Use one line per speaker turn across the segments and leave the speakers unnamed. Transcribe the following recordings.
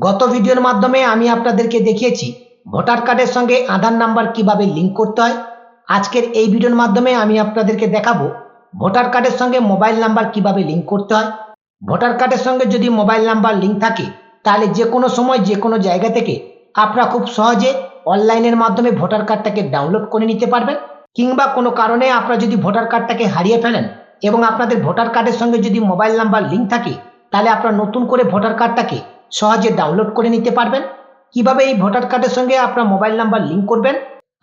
গত ভিডিওর মাধ্যমে আমি আপনাদেরকে দেখিয়েছি ভোটার কার্ডের সঙ্গে আধার নাম্বার কীভাবে লিঙ্ক করতে হয়। আজকের এই ভিডিওর মাধ্যমে আমি আপনাদেরকে দেখাবো ভোটার কার্ডের সঙ্গে মোবাইল নাম্বার কীভাবে লিঙ্ক করতে হয়। ভোটার কার্ডের সঙ্গে যদি মোবাইল নাম্বার লিঙ্ক থাকে, তাহলে যে কোনো সময় যে কোনো জায়গা থেকে আপনারা খুব সহজে অনলাইনের মাধ্যমে ভোটার কার্ডটাকে ডাউনলোড করে নিতে পারবেন। কিংবা কোনো কারণে আপনারা যদি ভোটার কার্ডটাকে হারিয়ে ফেলেন এবং আপনাদের ভোটার কার্ডের সঙ্গে যদি মোবাইল নাম্বার লিঙ্ক থাকে, তাহলে আপনারা নতুন করে ভোটার কার্ডটাকে সহজে ডাউনলোড করে নিতে পারবেন। কীভাবে এই ভোটার কার্ডের সঙ্গে আপনার মোবাইল নাম্বার লিঙ্ক করবেন?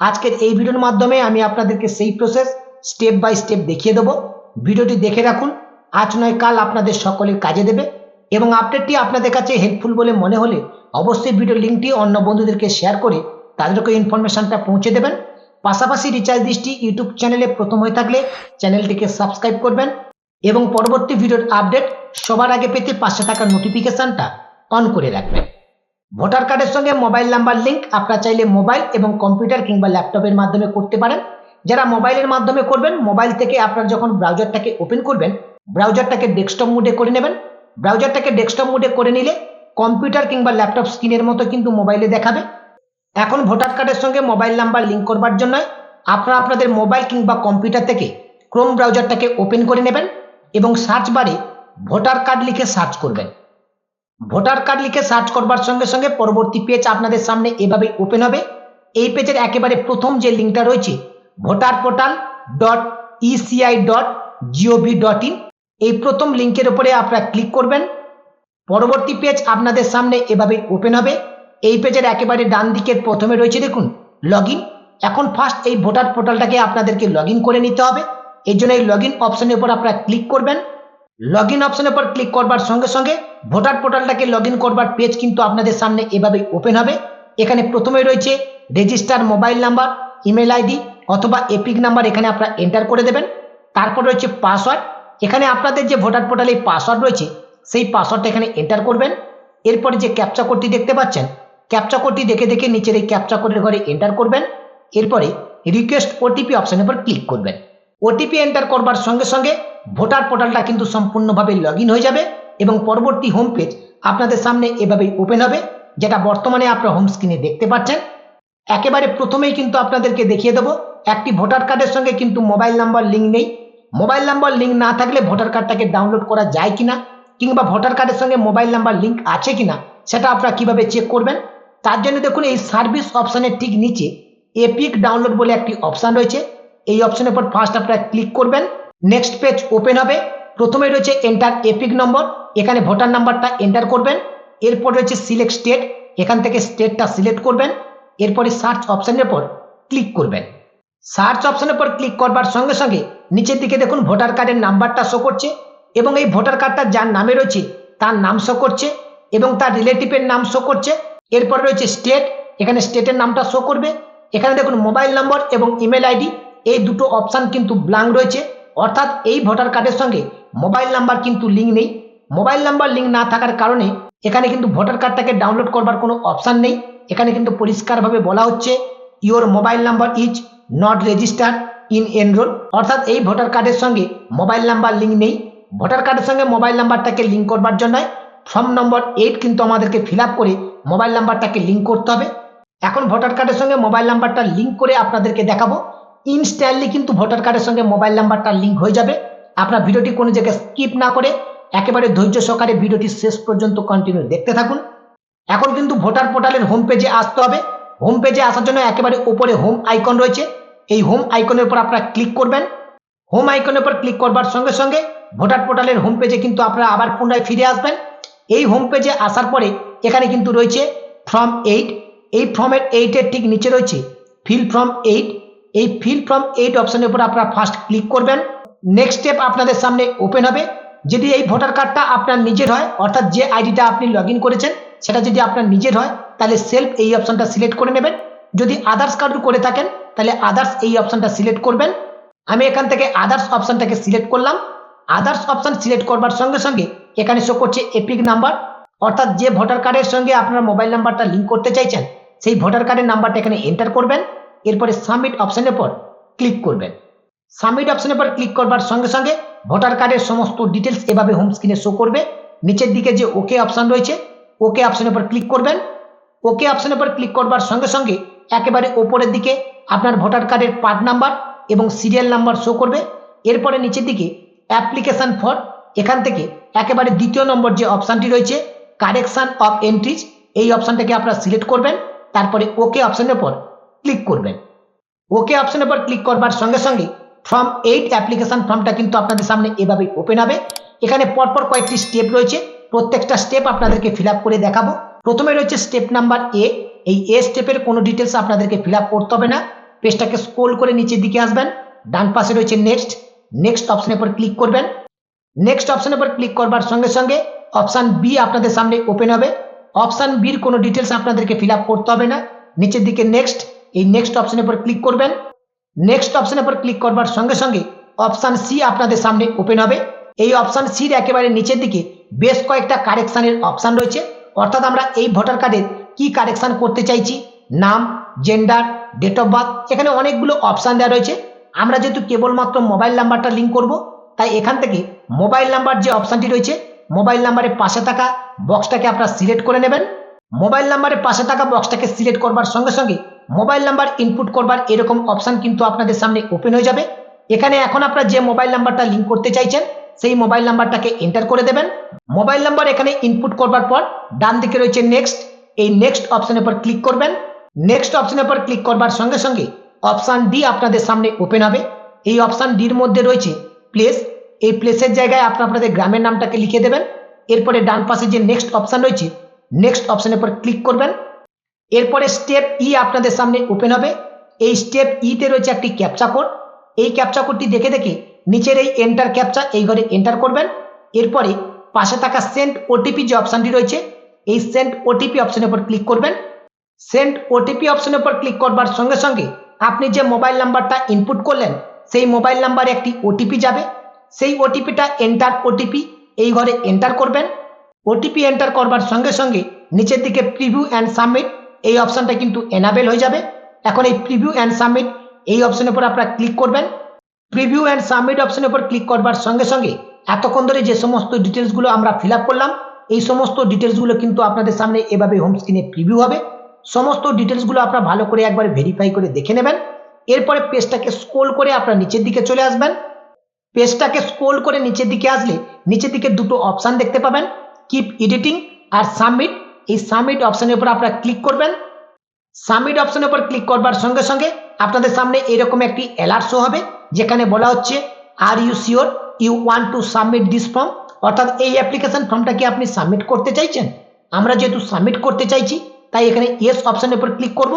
আজকের এই ভিডিওর মাধ্যমে আমি আপনাদেরকে সেই প্রসেস স্টেপ বাই স্টেপ দেখিয়ে দেবো। ভিডিওটি দেখে রাখুন। আজ নয়, কাল আপনাদের সকলের কাজে দেবে। এবং আপডেটটি আপনাদের কাছে হেল্পফুল বলে মনে হলে অবশ্যই ভিডিও লিঙ্কটি অন্য বন্ধুদেরকে শেয়ার করে তাদেরকে ইনফরমেশনটা পৌঁছে দেবেন। পাশাপাশি রিচার্জ দৃষ্টি ইউটিউব চ্যানেলে প্রথম হয়ে থাকলে চ্যানেলটিকে সাবস্ক্রাইব করবেন। এবং পরবর্তী ভিডিওর আপডেট সবার আগে পেতে পাশে থাকা নোটিফিকেশনটা অন করে রাখবেন। ভোটার কার্ডের সঙ্গে মোবাইল নাম্বার লিংক আপনারা চাইলে মোবাইল এবং কম্পিউটার কিংবা ল্যাপটপের মাধ্যমে করতে পারেন। যারা মোবাইলের মাধ্যমে করবেন, মোবাইল থেকে আপনারা যখন ব্রাউজারটাকে ওপেন করবেন, ব্রাউজারটাকে ডেস্কটপ মোডে করে নেবেন। ব্রাউজারটাকে ডেস্কটপ মোডে করে নিলে কম্পিউটার কিংবা ল্যাপটপ স্ক্রিনের মতো কিন্তু মোবাইলে দেখাবে। এখন ভোটার কার্ডের সঙ্গে মোবাইল নাম্বার লিংক করবার জন্য আপনারা আপনাদের মোবাইল কিংবা কম্পিউটার থেকে ক্রোম ব্রাউজারটাকে ওপেন করে নেবেন এবং সার্চ বারে ভোটার কার্ড লিখে সার্চ করবেন। ভোটার কার্ড লিখে সার্চ করবার সঙ্গে সঙ্গে পরবর্তী পেজ আপনাদের সামনে এভাবে ওপেন হবে। এই পেজের একেবারে প্রথম যে লিঙ্কটা রয়েছে, voter portal dot ECI dot GOV dot in এই প্রথম লিঙ্কের উপরে আপনারা ক্লিক করবেন। পরবর্তী পেজ আপনাদের সামনে এভাবে ওপেন হবে। এই পেজের একেবারে ডান দিকের প্রথমে রয়েছে দেখুন লগ এখন ফার্স্ট এই ভোটার পোর্টালটাকে আপনাদেরকে লগ করে নিতে হবে। এই জন্য এই লগ ইন অপশনের উপর আপনারা ক্লিক করবেন। লগ ইন অপশনের উপর ক্লিক করবার সঙ্গে সঙ্গে ভোটার পোর্টালটাকে লগ ইন করবার পেজ কিন্তু আপনাদের সামনে এভাবে ওপেন হবে। এখানে প্রথমে রয়েছে register mobile number email ID অথবা এপিক নাম্বার এখানে আপনারা এন্টার করে দেবেন। তারপর রয়েছে পাসওয়ার্ড এখানে আপনাদের যে ভোটার পোর্টালে পাসওয়ার্ড রয়েছে, সেই পাসওয়ার্ডটা এখানে এন্টার করবেন। এরপরে যে ক্যাপচা কোডটি দেখতে পাচ্ছেন ক্যাপচা কোডটি দেখে দেখে নিচের এই ক্যাপচা কোডের ঘরে এন্টার করবেন। এরপরে রিকোয়েস্ট ওটিপি অপশনের উপর ক্লিক করবেন। ওটিপি এন্টার করবার সঙ্গে সঙ্গে ভোটার পোর্টালটা কিন্তু সম্পূর্ণভাবে লগ ইন হয়ে যাবে। এবং পরবর্তী হোম পেজ আপনাদের সামনে এভাবেই ওপেন হবে, যেটা বর্তমানে আপনারা হোম স্ক্রিনে দেখতে পাচ্ছেন। একেবারে প্রথমেই কিন্তু আপনাদেরকে দেখিয়ে দেবো, একটি ভোটার কার্ডের সঙ্গে কিন্তু মোবাইল নাম্বার লিঙ্ক নেই। মোবাইল নাম্বার লিঙ্ক না থাকলে ভোটার কার্ডটাকে ডাউনলোড করা যায় কিনা, কিংবা ভোটার কার্ডের সঙ্গে মোবাইল নাম্বার লিঙ্ক আছে কিনা, সেটা আপনারা কীভাবে চেক করবেন? তার জন্য দেখুন এই সার্ভিস অপশানের ঠিক নিচে এপিক ডাউনলোড বলে একটি অপশান রয়েছে। এই অপশনের উপর ফার্স্ট আপনারা ক্লিক করবেন। নেক্সট পেজ ওপেন হবে। প্রথমে রয়েছে এন্টার এপিক নম্বর এখানে ভোটার নাম্বারটা এন্টার করবেন, এরপর রয়েছে সিলেক্ট স্টেট এখান থেকে স্টেটটা সিলেক্ট করবেন, এরপরে সার্চ অপশানের উপর ক্লিক করবেন। সার্চ অপশনের উপর ক্লিক করবার সঙ্গে সঙ্গে নিচের দিকে দেখুন ভোটার কার্ডের নাম্বারটা শো করছে এবং এই ভোটার কার্ডটা যার নামে রয়েছে তার নাম শো করছে এবং তার রিলেটিভের নাম শো করছে। এরপর রয়েছে স্টেট এখানে স্টেটের নামটা শো করবে। এখানে দেখুন মোবাইল নম্বর এবং ইমেল আইডি এই দুটো অপশান কিন্তু ব্লাঙ্ক রয়েছে। অর্থাৎ এই ভোটার কার্ডের সঙ্গে মোবাইল নাম্বার কিন্তু লিঙ্ক নেই। মোবাইল নাম্বার লিঙ্ক না থাকার কারণে এখানে কিন্তু ভোটার কার্ডটাকে ডাউনলোড করবার কোনো অপশান নেই। এখানে কিন্তু পরিষ্কারভাবে বলা হচ্ছে your mobile number is not register in enrol অর্থাৎ এই ভোটার কার্ডের সঙ্গে মোবাইল নাম্বার লিঙ্ক নেই। ভোটার কার্ডের সঙ্গে মোবাইল নাম্বারটাকে লিঙ্ক করবার জন্য ফর্ম নম্বর এইট কিন্তু আমাদেরকে ফিল করে মোবাইল নাম্বারটাকে লিঙ্ক করতে হবে। এখন ভোটার কার্ডের সঙ্গে মোবাইল নাম্বারটা লিঙ্ক করে আপনাদেরকে দেখাবো। ইনস্ট্যান্টলি কিন্তু ভোটার কার্ডের সঙ্গে মোবাইল নাম্বারটা লিঙ্ক হয়ে যাবে। আপনার ভিডিওটি কোনো জায়গায় স্কিপ না করে একেবারে ধৈর্য সহকারে ভিডিওটি শেষ পর্যন্ত কন্টিনিউ দেখতে থাকুন। এখন কিন্তু ভোটার পোর্টালের হোম পেজে আসতে হবে। হোম পেজে আসার জন্য একেবারে উপরে হোম আইকন রয়েছে। এই হোম আইকনের উপর আপনারা ক্লিক করবেন। হোম আইকনের উপর ক্লিক করবার সঙ্গে সঙ্গে ভোটার পোর্টালের হোম পেজে কিন্তু আপনারা আবার পুনরায় ফিরে আসবেন। এই হোম পেজে আসার পরে এখানে কিন্তু রয়েছে ফর্ম এইট এই ফর্মের এইটের ঠিক নিচে রয়েছে ফিল ফর্ম এইট এই ফিল ফর্ম এইট অপশনের উপর আপনারা ফার্স্ট ক্লিক করবেন। নেক্সট স্টেপ আপনাদের সামনে ওপেন হবে। যদি এই ভোটার কার্ডটা আপনার নিজের হয়, অর্থাৎ যে আইডিটা আপনি লগ করেছেন, সেটা যদি আপনার নিজের হয়, তাহলে সেলফ এই অপশনটা সিলেক্ট করে নেবেন। যদি আদার্স কার্ড করে থাকেন, তাহলে আদার্স এই অপশনটা সিলেক্ট করবেন। আমি এখান থেকে আদার্স অপশনটাকে সিলেক্ট করলাম। আদার্স অপশন সিলেক্ট করবার সঙ্গে সঙ্গে এখানে শো করছে এপিক নাম্বার অর্থাৎ যে ভোটার কার্ডের সঙ্গে আপনার মোবাইল নাম্বারটা লিঙ্ক করতে চাইছেন, সেই ভোটার কার্ডের নাম্বারটা এখানে এন্টার করবেন। এরপরে সাবমিট অপশনের পর ক্লিক করবেন। সাবমিট অপশনের পর ক্লিক করবার সঙ্গে সঙ্গে ভোটার কার্ডের সমস্ত ডিটেলস এভাবে হোম স্ক্রিনে শো করবে। নিচের দিকে যে ওকে অপশন রয়েছে ওকে অপশনের উপর ক্লিক করবেন। ওকে অপশনের পর ক্লিক করবার সঙ্গে সঙ্গে একেবারে ওপরের দিকে আপনার ভোটার কার্ডের পার্ট নাম্বার এবং সিরিয়াল নাম্বার শো করবে। এরপরে নিচের দিকে অ্যাপ্লিকেশন ফর এখান থেকে একেবারে দ্বিতীয় নম্বর যে অপশানটি রয়েছে কারেকশন অফ এন্ট্রিজ এই অপশানটাকে আপনারা সিলেক্ট করবেন। তারপরে ওকে অপশনের পর ক্লিক করবেন। ওকে অপশনের পর ক্লিক করবার সঙ্গে সঙ্গে ফর্ম এইট অ্যাপ্লিকেশন ফর্মটা কিন্তু আপনাদের সামনে এভাবে ওপেন হবে। এখানে পরপর কয়েকটি স্টেপ রয়েছে। প্রত্যেকটা স্টেপ আপনাদেরকে ফিল করে দেখাবো। প্রথমে রয়েছে স্টেপ নাম্বার এ এই এ স্টেপের কোনো ডিটেলস আপনাদেরকে ফিল করতে হবে না। পেজটাকে স্ক্রোল করে নিচের দিকে আসবেন। ডান পাশে রয়েছে নেক্সট নেক্সট অপশনের উপর ক্লিক করবেন। নেক্সট অপশনের উপর ক্লিক করবার সঙ্গে সঙ্গে অপশান বি আপনাদের সামনে ওপেন হবে। অপশান বির কোনো ডিটেলস আপনাদেরকে ফিল করতে হবে না। নিচের দিকে নেক্সট এই নেক্সট অপশনের উপর ক্লিক করবেন। নেক্সট অপশনের উপর ক্লিক করবার সঙ্গে সঙ্গে অপশান সি আপনাদের সামনে ওপেন হবে। এই অপশান সির একেবারে নিচের দিকে বেশ কয়েকটা কারেকশানের অপশান রয়েছে। অর্থাৎ আমরা এই ভোটার কার্ডের কি কারেকশান করতে চাইছি? নাম জেন্ডার ডেট অফ বার্থ এখানে অনেকগুলো অপশান দেওয়া রয়েছে। আমরা যেহেতু কেবলমাত্র মোবাইল নাম্বারটা লিঙ্ক করব, তাই এখান থেকে মোবাইল নাম্বার যে অপশানটি রয়েছে মোবাইল নাম্বারের পাশে থাকা বক্সটাকে আপনারা সিলেক্ট করে নেবেন। মোবাইল নাম্বারের পাশে থাকা বক্সটাকে সিলেক্ট করবার সঙ্গে সঙ্গে মোবাইল নাম্বার ইনপুট করবার এরকম অপশান কিন্তু আপনাদের সামনে ওপেন হয়ে যাবে। এখানে এখন আপনারা যে মোবাইল নাম্বারটা লিঙ্ক করতে চাইছেন, সেই মোবাইল নাম্বারটাকে এন্টার করে দেবেন। মোবাইল নাম্বার এখানে ইনপুট করবার পর ডান দিকে রয়েছে নেক্সট এই নেক্সট অপশনের উপর ক্লিক করবেন। নেক্সট অপশনের উপর ক্লিক করবার সঙ্গে সঙ্গে অপশান ডি আপনাদের সামনে ওপেন হবে। এই অপশান ডির মধ্যে রয়েছে প্লেস এই প্লেসের জায়গায় আপনারা আপনাদের গ্রামের নামটাকে লিখে দেবেন। এরপরে ডান পাশে যে নেক্সট অপশান রয়েছে নেক্সট অপশনের উপর ক্লিক করবেন। এরপরে স্টেপ ই আপনাদের সামনে ওপেন হবে। এই স্টেপ ইতে রয়েছে একটি ক্যাপচা কোড এই ক্যাপচা কোডটি দেখে দেখে নিচের এই এন্টার ক্যাপচা এই ঘরে এন্টার করবেন। এরপরে পাশে থাকা সেন্ট ওটিপি যে অপশানটি রয়েছে, এই সেন্ট ওটিপি অপশনের উপর ক্লিক করবেন। সেন্ট ওটিপি অপশনের উপর ক্লিক করবার সঙ্গে সঙ্গে আপনি যে মোবাইল নাম্বারটা ইনপুট করলেন, সেই মোবাইল নাম্বারে একটি ওটিপি যাবে। সেই ওটিপিটা এন্টার ওটিপি এই ঘরে এন্টার করবেন। ওটিপি এন্টার করবার সঙ্গে সঙ্গে নিচের দিকে প্রিভিউ অ্যান্ড সাবমিট এই অপশানটা কিন্তু এনাবেল হয়ে যাবে। এখন এই প্রিভিউ অ্যান্ড সাবমিট এই অপশনের উপর আপনারা ক্লিক করবেন। প্রিভিউ অ্যান্ড সাবমিট অপশনের উপর ক্লিক করবার সঙ্গে সঙ্গে এতক্ষণ ধরে যে সমস্ত ডিটেলসগুলো আমরা ফিল করলাম, এই সমস্ত ডিটেলসগুলো কিন্তু আপনাদের সামনে এভাবে হোম স্ক্রিনে প্রিভিউ হবে। সমস্ত ডিটেলসগুলো আপনারা ভালো করে একবার ভেরিফাই করে দেখে নেবেন। এরপরে পেজটাকে স্ক্রোল করে আপনারা নিচের দিকে চলে আসবেন। পেজটাকে স্ক্রোল করে নিচের দিকে আসলে নিচের দিকে দুটো অপশান দেখতে পাবেন কিপ এডিটিং আর সাবমিট এই সাবমিট অপশনের উপর আপনারা ক্লিক করবেন। সাবমিট অপশনের উপর ক্লিক করবার সঙ্গে সঙ্গে আপনাদের সামনে এরকম একটি অ্যালার্ট শো হবে, যেখানে বলা হচ্ছে are you sure you want to submit this form অর্থাৎ এই অ্যাপ্লিকেশন ফর্মটা কি আপনি সাবমিট করতে চাইছেন? আমরা যেহেতু সাবমিট করতে চাইছি, তাই এখানে ইয়েস অপশনের উপর ক্লিক করব।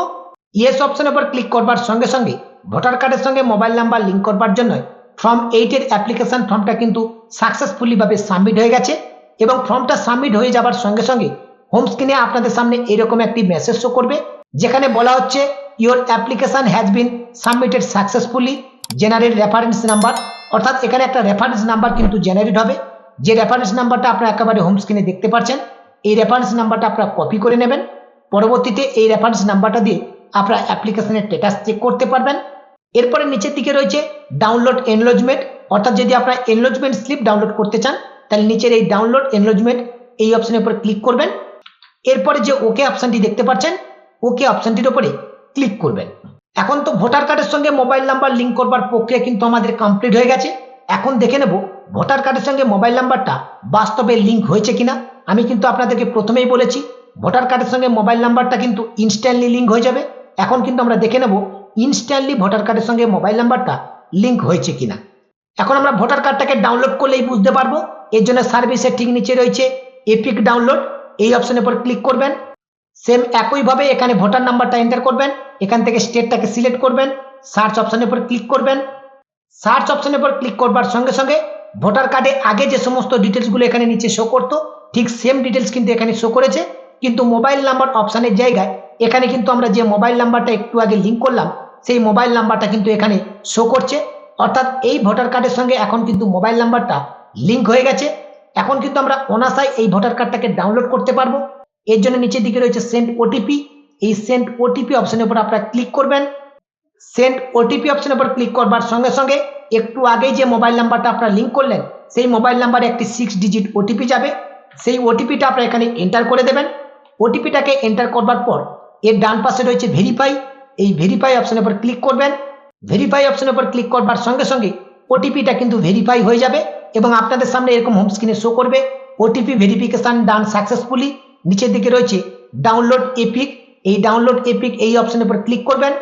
ইয়েস অপশনের উপর ক্লিক করবার সঙ্গে সঙ্গে ভোটার কার্ডের সঙ্গে মোবাইল নাম্বার লিঙ্ক করবার জন্য ফর্ম এইটের অ্যাপ্লিকেশন ফর্মটা কিন্তু সাকসেসফুলিভাবে সাবমিট হয়ে গেছে এবং ফর্মটা সাবমিট হয়ে যাবার সঙ্গে সঙ্গে হোম স্ক্রিনে আপনাদের সামনে এরকম একটি মেসেজ শো করবে, যেখানে বলা হচ্ছে your application has been submitted successfully generate reference number অর্থাৎ এখানে একটা রেফারেন্স নাম্বার কিন্তু জেনারেট হবে। যে রেফারেন্স নাম্বারটা আপনারা একেবারে হোম স্ক্রিনে দেখতে পাচ্ছেন, এই রেফারেন্স নাম্বারটা আপনারা কপি করে নেবেন। পরবর্তীতে এই রেফারেন্স নাম্বারটা দিয়ে আপনারা অ্যাপ্লিকেশনের স্ট্যাটাস চেক করতে পারবেন। এরপরে নিচের দিকে রয়েছে ডাউনলোড এনলোজমেন্ট অর্থাৎ যদি আপনারা এনলোজমেন্ট স্লিপ ডাউনলোড করতে চান, তাহলে নিচের এই ডাউনলোড এনলোজমেন্ট এই অপশনের উপর ক্লিক করবেন। এরপরে যে ওকে অপশনটি দেখতে পাচ্ছেন ওকে অপশনটির উপরে ক্লিক করবেন। এখন তো ভোটার কার্ডের সঙ্গে মোবাইল নাম্বার লিঙ্ক করবার প্রক্রিয়া কিন্তু আমাদের কমপ্লিট হয়ে গেছে। এখন দেখে নেব ভোটার কার্ডের সঙ্গে মোবাইল নাম্বারটা বাস্তবে লিঙ্ক হয়েছে কিনা। আমি কিন্তু আপনাদেরকে প্রথমেই বলেছি ভোটার কার্ডের সঙ্গে মোবাইল নাম্বারটা কিন্তু ইনস্ট্যান্টলি লিঙ্ক হয়ে যাবে। এখন কিন্তু আমরা দেখে নেব ইনস্ট্যান্টলি ভোটার কার্ডের সঙ্গে মোবাইল নাম্বারটা লিঙ্ক হয়েছে কিনা। এখন আমরা ভোটার কার্ডটাকে ডাউনলোড করলেই বুঝতে পারব। এর জন্য সার্ভিসের ঠিক নিচে রয়েছে এপিক ডাউনলোড এই অপশনের উপর ক্লিক করবেন। সেম একইভাবে এখানে ভোটার নাম্বারটা এন্টার করবেন। এখান থেকে স্টেটটাকে সিলেক্ট করবেন। সার্চ অপশনের উপর ক্লিক করবেন। সার্চ অপশনের উপর ক্লিক করবার সঙ্গে সঙ্গে ভোটার কার্ডে আগে যে সমস্ত ডিটেলসগুলো এখানে নিচে শো করতো, ঠিক সেম ডিটেলস কিন্তু এখানে শো করেছে। কিন্তু মোবাইল নাম্বার অপশানের জায়গায় এখানে কিন্তু আমরা যে মোবাইল নাম্বারটা একটু আগে লিঙ্ক করলাম, সেই মোবাইল নাম্বারটা কিন্তু এখানে শো করছে। অর্থাৎ এই ভোটার কার্ডের সঙ্গে এখন কিন্তু মোবাইল নাম্বারটা লিঙ্ক হয়ে গেছে। এখন কিন্তু আমরা অনাসায় এই ভোটার কার্ডটাকে ডাউনলোড করতে পারব। এর জন্য নিচের দিকে রয়েছে সেন্ড ওটিপি এই সেন্ড ওটিপি অপশনের উপর আপনারা ক্লিক করবেন। সেন্ড ওটিপি অপশনের উপর ক্লিক করবার সঙ্গে সঙ্গে একটু আগেই যে মোবাইল নাম্বারটা আপনারা লিঙ্ক করলেন, সেই মোবাইল নাম্বারে একটি সিক্স ডিজিট ওটিপি যাবে। সেই ওটিপিটা আপনারা এখানে এন্টার করে দেবেন। ওটিপিটাকে এন্টার করবার পর এর ডান পাশে রয়েছে ভেরিফাই এই ভেরিফাই অপশনের উপর ক্লিক করবেন। ভেরিফাই অপশনের উপর ক্লিক করবার সঙ্গে সঙ্গে ওটিপিটা কিন্তু ভেরিফাই হয়ে যাবে। এবং আপনাদের সামনে এরকম হোম স্ক্রিনে শো করবে ওটিপি ভেরিফিকেশন ডান সাকসেসফুলি নিচের দিকে রয়েছে ডাউনলোড এপিক এই ডাউনলোড এপিক এই অপশনের উপর ক্লিক করবেন।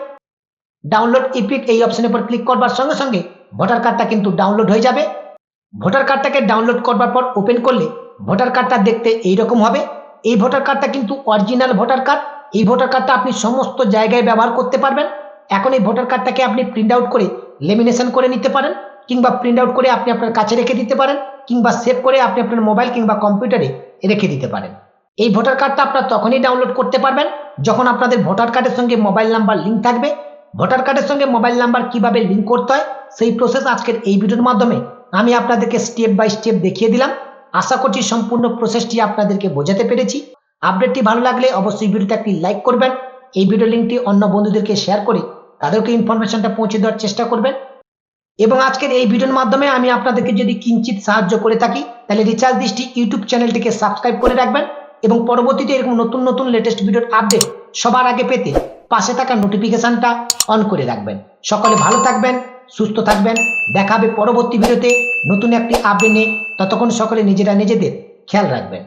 ডাউনলোড ইপিক এই অপশনের উপর ক্লিক করবার সঙ্গে সঙ্গে ভোটার কার্ডটা কিন্তু ডাউনলোড হয়ে যাবে। ভোটার কার্ডটাকে ডাউনলোড করবার পর ওপেন করলে ভোটার কার্ডটা দেখতে এইরকম হবে। এই ভোটার কার্ডটা কিন্তু অরিজিনাল ভোটার কার্ড এই ভোটার কার্ডটা আপনি সমস্ত জায়গায় ব্যবহার করতে পারবেন। এখন এই ভোটার কার্ডটাকে আপনি প্রিন্ট আউট করে লেমিনেশন করে নিতে পারেন। কিংবা প্রিন্ট আউট করে আপনি আপনার কাছে রেখে দিতে পারেন, কিংবা সেভ করে আপনি আপনার মোবাইল কিংবা কম্পিউটারে রেখে দিতে পারেন। এই ভোটার কার্ডটা আপনারা তখনই ডাউনলোড করতে পারবেন, যখন আপনাদের ভোটার কার্ডের সঙ্গে মোবাইল নাম্বার লিঙ্ক থাকবে। ভোটার কার্ডের সঙ্গে মোবাইল নাম্বার কীভাবে লিঙ্ক করতে হয়, সেই প্রসেস আজকের এই ভিডিওর মাধ্যমে আমি আপনাদেরকে স্টেপ বাই স্টেপ দেখিয়ে দিলাম। আশা করছি সম্পূর্ণ প্রসেসটি আপনাদেরকে বোঝাতে পেরেছি। আপডেটটি ভালো লাগলে অবশ্যই ভিডিওতে একটি লাইক করবেন। এই ভিডিও লিঙ্কটি অন্য বন্ধুদেরকে শেয়ার করে তাদেরকে ইনফরমেশনটা পৌঁছে দেওয়ার চেষ্টা করবেন। এবং আজকের এই ভিডিওর মাধ্যমে আমি আপনাদেরকে যদি কিঞ্চিত সাহায্য করে থাকি, তাহলে রিচার্জ দৃষ্টি ইউটিউব চ্যানেলটিকে সাবস্ক্রাইব করে রাখবেন এবং পরবর্তীতে এরকম নতুন নতুন লেটেস্ট ভিডিওর আপডেট সবার আগে পেতে পাশে থাকা নোটিফিকেশনটা অন করে রাখবেন। সকলে ভালো থাকবেন, সুস্থ থাকবেন। দেখা হবে পরবর্তী ভিডিওতে নতুন একটি আপডেট নিয়ে। ততক্ষণ সকলে নিজেরা নিজেদের খেয়াল রাখবেন।